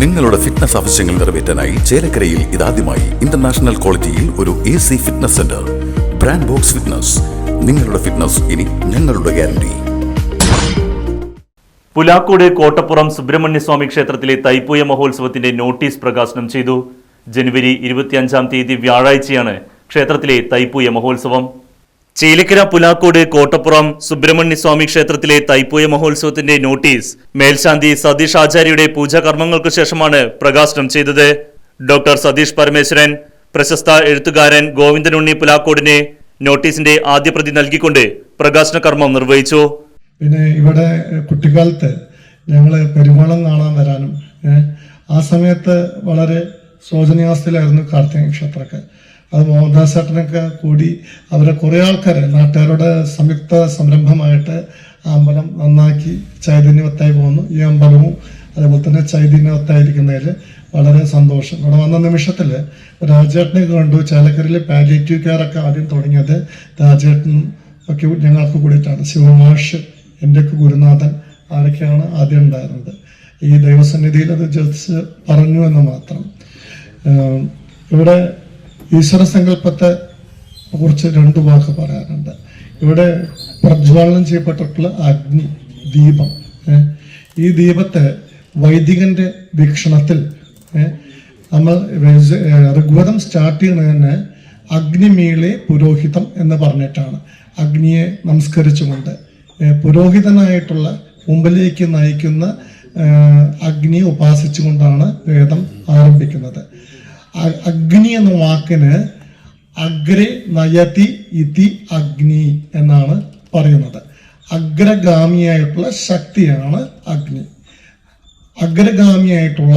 നിങ്ങളുടെ ഫിറ്റ്നസ് ആവശ്യങ്ങൾ നിറവേറ്റാനായി ചേലക്കരയിൽ ഇതാദ്യമായി ഇന്റർനാഷണൽ ക്വാളിറ്റിയിൽ ഒരു A C fitness centre brand box fitness നിങ്ങളുടെ ഫിറ്റ്നസ് ഇനി ഞങ്ങളുടെ ഗ്യാരണ്ടി പുലാക്കോട് കോട്ടപ്പുറം സുബ്രഹ്മണ്യസ്വാമി ക്ഷേത്രത്തിലെ തൈപ്പൂയ മഹോത്സവത്തിന്റെ നോട്ടീസ് പ്രകാശനം ചെയ്തു. ജനുവരി ഇരുപത്തിയഞ്ചാം തീയതി വ്യാഴാഴ്ചയാണ് ക്ഷേത്രത്തിലെ തൈപ്പൂയ മഹോത്സവം. ചേലക്കര പുലാക്കോട് കോട്ടപ്പുറം സുബ്രഹ്മണ്യ സ്വാമി ക്ഷേത്രത്തിലെ തൈപ്പൂയ മഹോത്സവത്തിന്റെ നോട്ടീസ്. മേൽശാന്തി സതീഷ് ആചാര്യയുടെ പൂജാകർമ്മങ്ങൾക്ക് ശേഷമാണ് പ്രകാശനം ചെയ്തത്. ഡോക്ടർ സതീഷ് പരമേശ്വരൻ പ്രശസ്ത എഴുത്തുകാരൻ ഗോവിന്ദനുണ്ണി പുലാക്കോടിനെ നോട്ടീസിന്റെ ആദ്യ പ്രതി നൽകിക്കൊണ്ട് പ്രകാശന കർമ്മം നിർവഹിച്ചു. പിന്നെ ഇവിടെ കുട്ടിക്കാലത്ത് ഞങ്ങൾ പെരുമാളം കാണാൻ വരാനും ആ സമയത്ത് വളരെ ശോചനീയാവസ്ഥയിലായിരുന്നു കാർത്തിക ക്ഷേത്രമൊക്കെ. അത് മോഹൻദാസ് ചേട്ടനൊക്കെ കൂടി അവരെ കുറേ ആൾക്കാർ നാട്ടുകാരുടെ സംയുക്ത സംരംഭമായിട്ട് ആ അമ്പലം നന്നാക്കി ചൈതന്യവത്തായി പോകുന്നു. ഈ അമ്പലവും അതേപോലെ തന്നെ ചൈതന്യവത്തായിരിക്കുന്നതിൽ വളരെ സന്തോഷം. ഇവിടെ വന്ന നിമിഷത്തിൽ രാജേട്ടനെ കണ്ടു. ചാലക്കരയിൽ പാലിയേറ്റീവ് കെയർ ഒക്കെ ആദ്യം തുടങ്ങിയത് രാജേട്ടനും ഒക്കെ ഞങ്ങൾക്ക് കൂടിയിട്ടാണ്. ശിവമാഷ് എന്റെയൊക്കെ ഗുരുനാഥൻ ആരൊക്കെയാണ് ആദ്യം ഉണ്ടായിരുന്നത്. ഈ ദൈവസന്നിധിയിൽ അത് ജസ്റ്റ് പറഞ്ഞു എന്ന് മാത്രം. ഇവിടെ ഈശ്വര സങ്കല്പത്തെ കുറിച്ച് രണ്ട് വാക്ക് പറയാനുണ്ട്. ഇവിടെ പ്രജ്വാലനം ചെയ്യപ്പെട്ടിട്ടുള്ള അഗ്നി ദീപം ഈ ദീപത്തെ വൈദികന്റെ വീക്ഷണത്തിൽ നമ്മൾ ഋഗ്വതം സ്റ്റാർട്ട് ചെയ്യുന്നത് തന്നെ അഗ്നിമീളെ പുരോഹിതം എന്ന് പറഞ്ഞിട്ടാണ്. അഗ്നിയെ നമസ്കരിച്ചുകൊണ്ട് പുരോഹിതനായിട്ടുള്ള മുമ്പിലേക്ക് നയിക്കുന്ന അഗ്നിയെ ഉപാസിച്ചുകൊണ്ടാണ് വേദം ആരംഭിക്കുന്നത്. അഗ്നി എന്ന വാക്കിന് അഗ്രെ നയതി ഇതി അഗ്നി എന്നാണ് പറയുന്നത്. അഗ്രഗാമിയായിട്ടുള്ള ശക്തിയാണ് അഗ്നി. അഗ്രഗാമിയായിട്ടുള്ള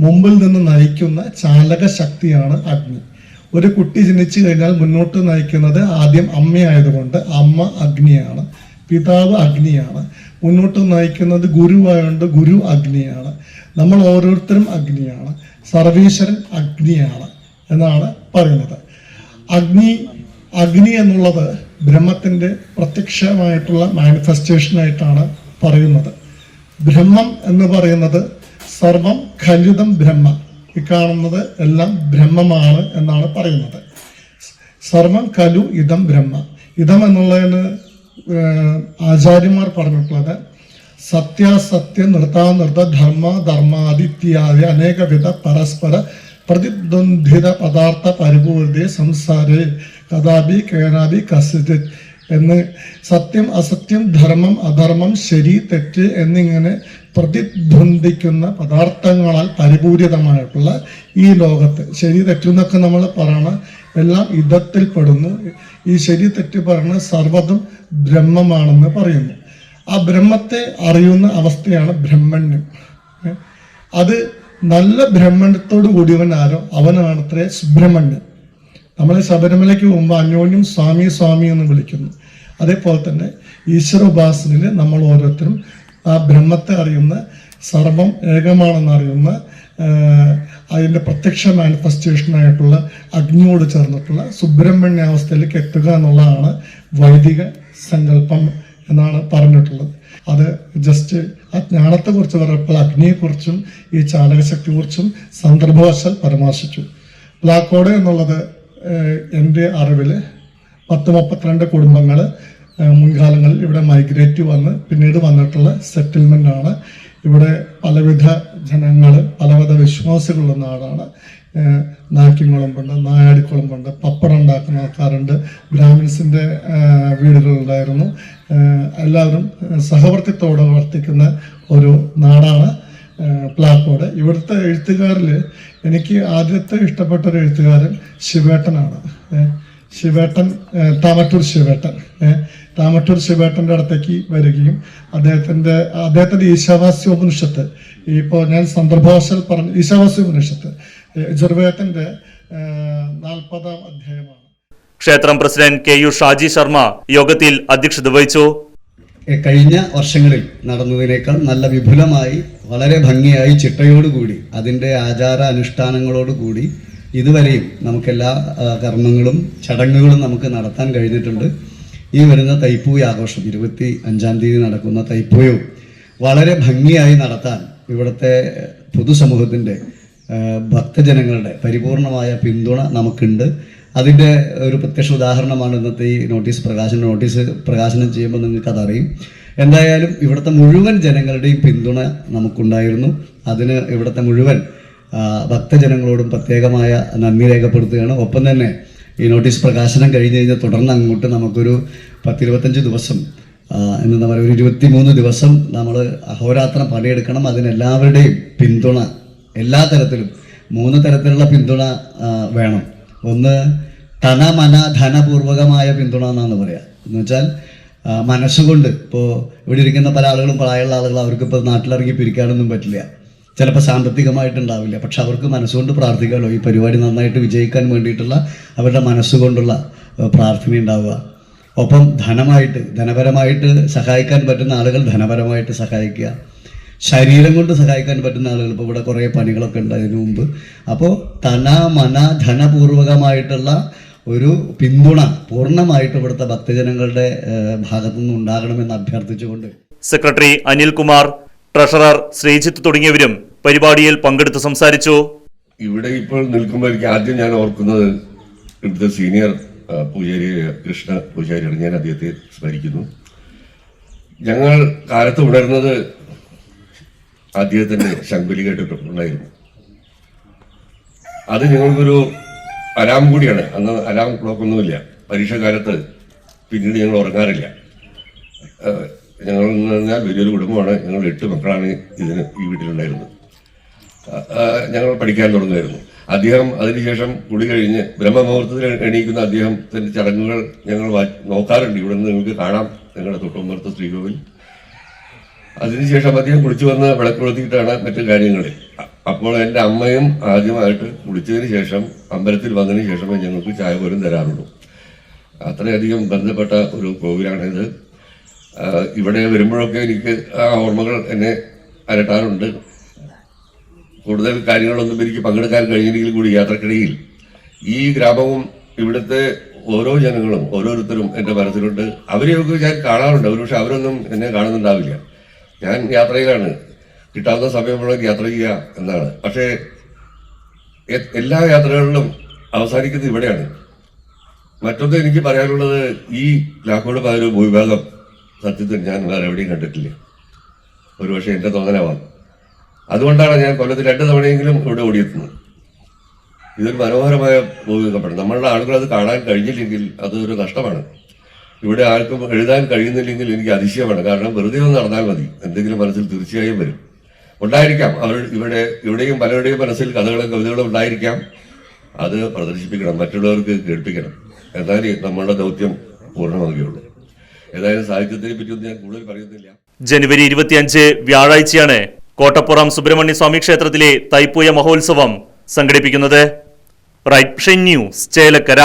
മുമ്പിൽ നിന്ന് നയിക്കുന്ന ചാലക ശക്തിയാണ് അഗ്നി. ഒരു കുട്ടി ജനിച്ചു കഴിഞ്ഞാൽ മുന്നോട്ട് നയിക്കുന്നത് ആദ്യം അമ്മയായതുകൊണ്ട് അമ്മ അഗ്നിയാണ് പിതാവ് അഗ്നിയാണ്. മുന്നോട്ട് നയിക്കുന്നത് ഗുരുവായതുകൊണ്ട് ഗുരു അഗ്നിയാണ്. നമ്മൾ ഓരോരുത്തരും അഗ്നിയാണ്. സർവീശ്വരൻ അഗ്നിയാണ് എന്നാണ് പറയുന്നത്. അഗ്നി അഗ്നി എന്നുള്ളത് ബ്രഹ്മത്തിന്റെ പ്രത്യക്ഷമായിട്ടുള്ള മാനിഫെസ്റ്റേഷൻ ആയിട്ടാണ് പറയുന്നത്. ബ്രഹ്മം എന്ന് പറയുന്നത് സർവം ഖലിതം ബ്രഹ്മ. ഈ കാണുന്നത് എല്ലാം ബ്രഹ്മമാണ് എന്നാണ് പറയുന്നത്. സർവം കലു ഇതം ബ്രഹ്മ. ഇതം എന്നുള്ളതിന് ആചാര്യന്മാർ പറഞ്ഞിട്ടുള്ളത് സത്യാസത്യ നൃതാനൃത ധർമ്മ ധർമാദിത്യാദി അനേകവിധ പരസ്പര പ്രതിദ്വന്ദ്ധിത പദാർത്ഥ പരിപൂർത്തി സംസാരേ. കഥാപി കേനാപി കസിത് എന്ന് സത്യം അസത്യം ധർമ്മം അധർമ്മം ശരി തെറ്റ് എന്നിങ്ങനെ പ്രതിദ്വന്ദിക്കുന്ന പദാർത്ഥങ്ങളാൽ പരിപൂരിതമായിട്ടുള്ള ഈ ലോകത്ത് ശരി തെറ്റെന്നൊക്കെ നമ്മൾ പറയണ എല്ലാം ഇതത്തിൽ പെടുന്നു. ഈ ശരി തെറ്റ് പറയുന്ന സർവതും ബ്രഹ്മമാണെന്ന് പറയുന്നു. ആ ബ്രഹ്മത്തെ അറിയുന്ന അവസ്ഥയാണ് ബ്രഹ്മണ്യം. അത് നല്ല ബ്രഹ്മണ്യത്തോട് കൂടിയവൻ ആരോ? അവനാണ് അവനാണത്രേ സുബ്രഹ്മണ്യം നമ്മളെ ശബരിമലയ്ക്ക് മുമ്പ് അന്യോന്യം സ്വാമി സ്വാമി എന്ന് വിളിക്കുന്നു. അതേപോലെ തന്നെ ഈശ്വര ഉപാസനയിൽ നമ്മൾ ഓരോരുത്തരും ആ ബ്രഹ്മത്തെ അറിയുന്ന സർവം ഏകമാണെന്ന് അറിയുന്ന അതിന്റെ പ്രത്യക്ഷ മാനിഫെസ്റ്റേഷനായിട്ടുള്ള അഗ്നിയോട് ചേർന്നിട്ടുള്ള സുബ്രഹ്മണ്യാവസ്ഥയിലേക്ക് എത്തുക എന്നുള്ളതാണ് വൈദിക സങ്കല്പം. എന്നാണ് പറഞ്ഞിട്ടുള്ളത്. അത് ജസ്റ്റ് ആ ജ്ഞാനത്തെക്കുറിച്ച് പറഞ്ഞപ്പോൾ അഗ്നിയെക്കുറിച്ചും ഈ ചാലകശക്തിയെക്കുറിച്ചും സന്ദർഭവശാൽ പരാമർശിച്ചു. ബ്ലാക്ക് പ്ലാക്കോട് എന്നുള്ളത് എന്റെ അറിവിൽ പത്ത് മുപ്പത്തിരണ്ട് കുടുംബങ്ങൾ മുൻകാലങ്ങളിൽ ഇവിടെ മൈഗ്രേറ്റ് വന്ന് പിന്നീട് വന്നിട്ടുള്ള സെറ്റിൽമെന്റ് ആണ്. ഇവിടെ പലവിധ ജനങ്ങൾ പലവിധ വിശ്വാസികളുള്ള നാടാണ് നാക്കിൻകുളമ്പുണ്ട് നായാടിക്കുളമ്പുണ്ട് പപ്പടം ഉണ്ടാക്കുന്ന ആൾക്കാരുണ്ട്. ബ്രാഹ്മിൻസിന്റെ വീടുകളുണ്ടായിരുന്നു എല്ലാവരും സഹവർത്തിത്തോടെ വർത്തിക്കുന്ന ഒരു നാടാണ് പ്ലാക്കോട്. ഇവിടുത്തെ എഴുത്തുകാരിൽ എനിക്ക് ആദ്യത്തെ ഇഷ്ടപ്പെട്ട ഒരു എഴുത്തുകാരൻ ശിവേട്ടനാണ്. ശിവേട്ടൻ താമറ്റൂർ ശിവേട്ടൻ. താമറ്റൂർ ശിവേട്ടന്റെ അടുത്തേക്ക് വരികയും അദ്ദേഹത്തിന്റെ അദ്ദേഹത്തിന്റെ ഈശാവാസ്യോപനിഷത്ത്. ഇപ്പോൾ ഞാൻ സന്ദർഭവശാൽ പറഞ്ഞു ഈശാവാസ്യോപനിഷത്ത്. യജുർവേദത്തിന്റെ നാൽപ്പതാം അധ്യായമാണ്. ക്ഷേത്രം president K U Shaji Sharma യോഗത്തിൽ അധ്യക്ഷത വഹിച്ചു. കഴിഞ്ഞ വർഷങ്ങളിൽ നടന്നതിനേക്കാൾ നല്ല വിപുലമായി വളരെ ഭംഗിയായി ചിട്ടയോടുകൂടി അതിന്റെ ആചാര അനുഷ്ഠാനങ്ങളോടുകൂടി ഇതുവരെയും നമുക്കെല്ലാ എല്ലാ കർമ്മങ്ങളും ചടങ്ങുകളും നമുക്ക് നടത്താൻ കഴിഞ്ഞിട്ടുണ്ട്. ഈ വരുന്ന തൈപ്പൂയ ആഘോഷം ഇരുപത്തി അഞ്ചാം തീയതി നടക്കുന്ന തൈപ്പൂയവും വളരെ ഭംഗിയായി നടത്താൻ ഇവിടുത്തെ പൊതുസമൂഹത്തിന്റെ ഭക്തജനങ്ങളുടെ പരിപൂർണമായ പിന്തുണ നമുക്കുണ്ട്. അതിന്റെ ഒരു പ്രത്യക്ഷ ഉദാഹരണമാണ് ഇന്നത്തെ ഈ നോട്ടീസ് പ്രകാശനം. നോട്ടീസ് പ്രകാശനം ചെയ്യുമ്പോൾ നിങ്ങൾക്ക് അതറിയും. എന്തായാലും ഇവിടുത്തെ മുഴുവൻ ജനങ്ങളുടെയും പിന്തുണ നമുക്കുണ്ടായിരുന്നു. അതിന് ഇവിടുത്തെ മുഴുവൻ ഭക്തജനങ്ങളോടും പ്രത്യേകമായ നന്ദി രേഖപ്പെടുത്തുകയാണ്. ഒപ്പം തന്നെ ഈ നോട്ടീസ് പ്രകാശനം കഴിഞ്ഞ് കഴിഞ്ഞാൽ തുടർന്ന് അങ്ങോട്ട് നമുക്കൊരു പത്തിരുപത്തഞ്ച് ദിവസം എന്ന് പറയുക ഒരു ഇരുപത്തിമൂന്ന് ദിവസം നമ്മൾ അഹോരാത്രം പണിയെടുക്കണം. അതിനെല്ലാവരുടെയും പിന്തുണ എല്ലാ തരത്തിലും മൂന്ന് തരത്തിലുള്ള പിന്തുണ വേണം. ഒന്ന് തന മന ധനപൂർവകമായ പിന്തുണ എന്നാണ് പറയുക എന്ന് വെച്ചാൽ മനസ്സുകൊണ്ട് ഇപ്പോൾ ഇവിടെ ഇരിക്കുന്ന പല ആളുകളും പ്രായമുള്ള ആളുകൾ അവർക്ക് ഇപ്പോൾ നാട്ടിലിറങ്ങി പിരിക്കാനൊന്നും പറ്റില്ല. ചിലപ്പോൾ സാമ്പത്തികമായിട്ടുണ്ടാവില്ല. പക്ഷെ അവർക്ക് മനസ്സുകൊണ്ട് പ്രാർത്ഥിക്കാമല്ലോ ഈ പരിപാടി നന്നായിട്ട് വിജയിക്കാൻ വേണ്ടിയിട്ടുള്ള അവരുടെ മനസ്സുകൊണ്ടുള്ള പ്രാർത്ഥന ഉണ്ടാവുക. ഒപ്പം ധനമായിട്ട് ധനപരമായിട്ട് സഹായിക്കാൻ പറ്റുന്ന ആളുകൾ ധനപരമായിട്ട് സഹായിക്കുക. ശരീരം കൊണ്ട് സഹായിക്കാൻ പറ്റുന്ന ആളുകൾ ഇപ്പോൾ ഇവിടെ കുറേ പണികളൊക്കെ ഉണ്ട് അതിനു മുമ്പ്. അപ്പോൾ തന മന ധനപൂർവകമായിട്ടുള്ള ഒരു പിന്തുണ പൂർണമായിട്ട് ഇവിടുത്തെ ഭക്തജനങ്ങളുടെ ഭാഗത്തു നിന്ന് ഉണ്ടാകണമെന്ന് അഭ്യർത്ഥിച്ചുകൊണ്ട്. സെക്രട്ടറി അനിൽകുമാർ ട്രഷറർ ശ്രീജിത്ത് തുടങ്ങിയവരും പരിപാടിയിൽ പങ്കെടുത്ത് സംസാരിച്ചു. ഇവിടെ ഇപ്പോൾ നിൽക്കുമ്പോൾ എനിക്ക് ആദ്യം ഞാൻ ഓർക്കുന്നത് ഇവിടുത്തെ സീനിയർ പൂജാരി കൃഷ്ണ പൂജാരിയാണ്. ഞാൻ അദ്ദേഹത്തെ സ്മരിക്കുന്നു. ഞങ്ങൾ കാലത്ത് ഉണർന്നത് അദ്ദേഹത്തിന്റെ ശങ്കുലി കേട്ടിട്ടുണ്ടായിരുന്നു അത് ഞങ്ങൾക്കൊരു അലാം കൂടിയാണ്. അന്ന് അലാം ക്ലോക്കൊന്നുമില്ല. പരീക്ഷ കാലത്ത് പിന്നീട് ഞങ്ങൾ ഉറങ്ങാറില്ല. ഞങ്ങൾ എന്ന് പറഞ്ഞാൽ വലിയൊരു കുടുംബമാണ്. ഞങ്ങൾ എട്ട് മക്കളാണ് ഇതിന് ഈ വീട്ടിലുണ്ടായിരുന്നത്. ഞങ്ങൾ പഠിക്കാൻ തുടങ്ങുമായിരുന്നു. അദ്ദേഹം അതിനുശേഷം കുളി കഴിഞ്ഞ് ബ്രഹ്മമുഹൂർത്തത്തിൽ എണീക്കുന്ന അദ്ദേഹത്തിന്റെ ചടങ്ങുകൾ ഞങ്ങൾ നോക്കാറുണ്ട്. ഇവിടെ നിന്ന് നിങ്ങൾക്ക് കാണാം. ഞങ്ങളുടെ തൊട്ടുമ്പുറത്ത് ശ്രീകോവിൽ. അതിനുശേഷം അദ്ദേഹം കുളിച്ചു വന്ന് വിളക്ക് കൊളുത്തിയിട്ടാണ് മറ്റു കാര്യങ്ങൾ അപ്പോൾ എന്റെ അമ്മയും ആദ്യമായിട്ട് കുളിച്ചതിന് ശേഷം അമ്പലത്തിൽ വന്നതിന് ശേഷമേ ഞങ്ങൾക്ക് ചായ പോലും തരാറുള്ളൂ. അത്രയധികം ബന്ധപ്പെട്ട ഒരു കോവിലാണിത് ഇവിടെ വരുമ്പോഴൊക്കെ എനിക്ക് ആ ഓർമ്മകൾ എന്നെ അരട്ടാറുണ്ട്. കൂടുതൽ കാര്യങ്ങളൊന്നും എനിക്ക് പങ്കെടുക്കാൻ കഴിഞ്ഞില്ലെങ്കിൽ കൂടി യാത്രക്കിടയിൽ ഈ ഗ്രാമവും ഇവിടുത്തെ ഓരോ ജനങ്ങളും ഓരോരുത്തരും എന്റെ മനസ്സിലുണ്ട്. അവരെയൊക്കെ ഞാൻ കാണാറുണ്ട്. അവർ പക്ഷെ അവരൊന്നും എന്നെ കാണുന്നുണ്ടാവില്ല. ഞാൻ യാത്രയിലാണ്. കിട്ടാവുന്ന സമയം യാത്ര ചെയ്യുക എന്നാണ്. പക്ഷേ എല്ലാ യാത്രകളിലും അവസാനിക്കുന്നത് ഇവിടെയാണ്. മറ്റൊന്ന് എനിക്ക് പറയാനുള്ളത് ഈ ലാക്കോട് പകരം ഭൂവിഭാഗം സത്യത്തിൽ ഞാൻ വേറെ എവിടെയും കണ്ടിട്ടില്ല. ഒരുപക്ഷെ എന്റെ തോന്നലാവാം. അതുകൊണ്ടാണ് ഞാൻ കൊല്ലത്തിൽ രണ്ട് തവണയെങ്കിലും ഇവിടെ ഓടിയെത്തുന്നത്. ഇതൊരു മനോഹരമായ ഭൂമികപ്പെടണം നമ്മളുടെ ആളുകൾ അത് കാണാൻ കഴിഞ്ഞില്ലെങ്കിൽ അതൊരു നഷ്ടമാണ്. ഇവിടെ ആർക്കും എഴുതാൻ കഴിയുന്നില്ലെങ്കിൽ എനിക്ക് അതിശയമാണ്. കാരണം വെറുതെ ഒന്ന് നടന്നാൽ മതി. എന്തെങ്കിലും മനസ്സിൽ തീർച്ചയായും വരും. ഉണ്ടായിരിക്കാം. അവർ ഇവിടെ ഇവിടെയും പലരുടെയും മനസ്സിൽ കഥകളും കവിതകളും ഉണ്ടായിരിക്കാം. അത് പ്രദർശിപ്പിക്കണം. മറ്റുള്ളവർക്ക് കേൾപ്പിക്കണം. എന്നാലേ നമ്മളുടെ ദൗത്യം പൂർണമാകുകയുള്ളൂ ഏതായാലും സാഹിത്യത്തിനെ പറ്റിയൊന്നും ഞാൻ കൂടുതൽ പറയുന്നില്ല. ജനുവരി ഇരുപത്തിയഞ്ച് വ്യാഴാഴ്ചയാണ് കോട്ടപ്പുറം സുബ്രഹ്മണ്യ സ്വാമി ക്ഷേത്രത്തിലെ തൈപ്പൂയ മഹോത്സവം സംഘടിപ്പിക്കുന്നത്. Right news Chelakkara.